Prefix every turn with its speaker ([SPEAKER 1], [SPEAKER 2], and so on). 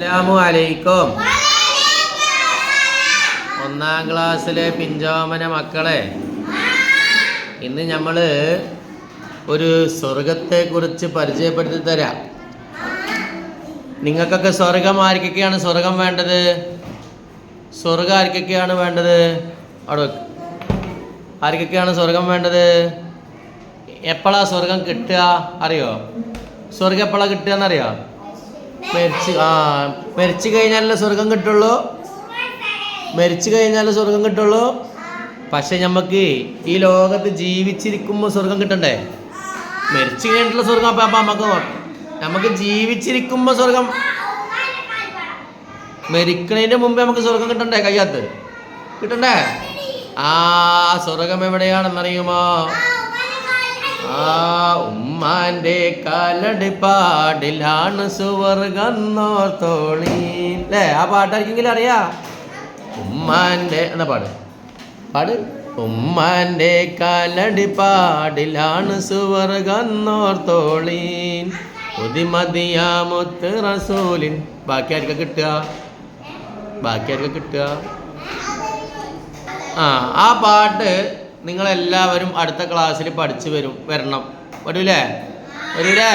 [SPEAKER 1] അസ്സലാമു അലൈക്കും. ഒന്നാം ക്ലാസ്സിലെ പിഞ്ചോമന മക്കളെ ഇന്ന് നമ്മൾ ഒരു സ്വർഗത്തെക്കുറിച്ച് പരിചയപ്പെടുത്തി തരാം. നിങ്ങൾക്കൊക്കെ സ്വർഗം ആർക്കൊക്കെയാണ് സ്വർഗം വേണ്ടത്? സ്വർഗം ആർക്കൊക്കെയാണ് വേണ്ടത്? അവിടെ ആർക്കൊക്കെയാണ് സ്വർഗം വേണ്ടത്? എപ്പോഴാ സ്വർഗം കിട്ടുക അറിയോ? സ്വർഗം എപ്പോഴാ കിട്ടുക എന്നറിയോ? മരിച്ച് ആ മരിച്ചു കഴിഞ്ഞാലല്ലേ സ്വർഗം കിട്ടുള്ളൂ? മരിച്ചു കഴിഞ്ഞാലേ സ്വർഗം കിട്ടുള്ളൂ? പക്ഷെ നമുക്ക് ഈ ലോകത്ത് ജീവിച്ചിരിക്കുമ്പോൾ സ്വർഗം കിട്ടണ്ടേ? മരിച്ചു കഴിഞ്ഞിട്ടുള്ള സ്വർഗം അപ്പം അപ്പം നമുക്ക് നമുക്ക് ജീവിച്ചിരിക്കുമ്പോൾ സ്വർഗം മരിക്കണതിന്റെ മുമ്പേ നമുക്ക് സ്വർഗം കിട്ടണ്ടേ? കയ്യാത്ത് കിട്ടണ്ടേ? ആ സ്വർഗം എവിടെയാണെന്നറിയുമോ? ആ ഉമ്മാന്റെ കാലടിപ്പാടിലാണ് സുവർഗന്നോർത്തോളി അല്ലേ ആ പാട്ടായിരിക്കെങ്കിലും അറിയാ? ഉമ്മാന്റെ എന്നാ പാട്? പാട്. ഉമ്മാന്റെ കാലടിപ്പാടിലാണ് സുവർഗന്നോർത്തോളീൻ പുതിമതിയാമൊത്ത് റസൂലിൻ. ബാക്കി ആർക്കാ കിട്ടുക? ബാക്കി ആർക്കാ കിട്ടുക? ആ ആ പാട്ട് നിങ്ങളെല്ലാവരും അടുത്ത ക്ലാസ്സിൽ പഠിച്ചു വരും വരണം. വരൂലേ? വരൂലേ?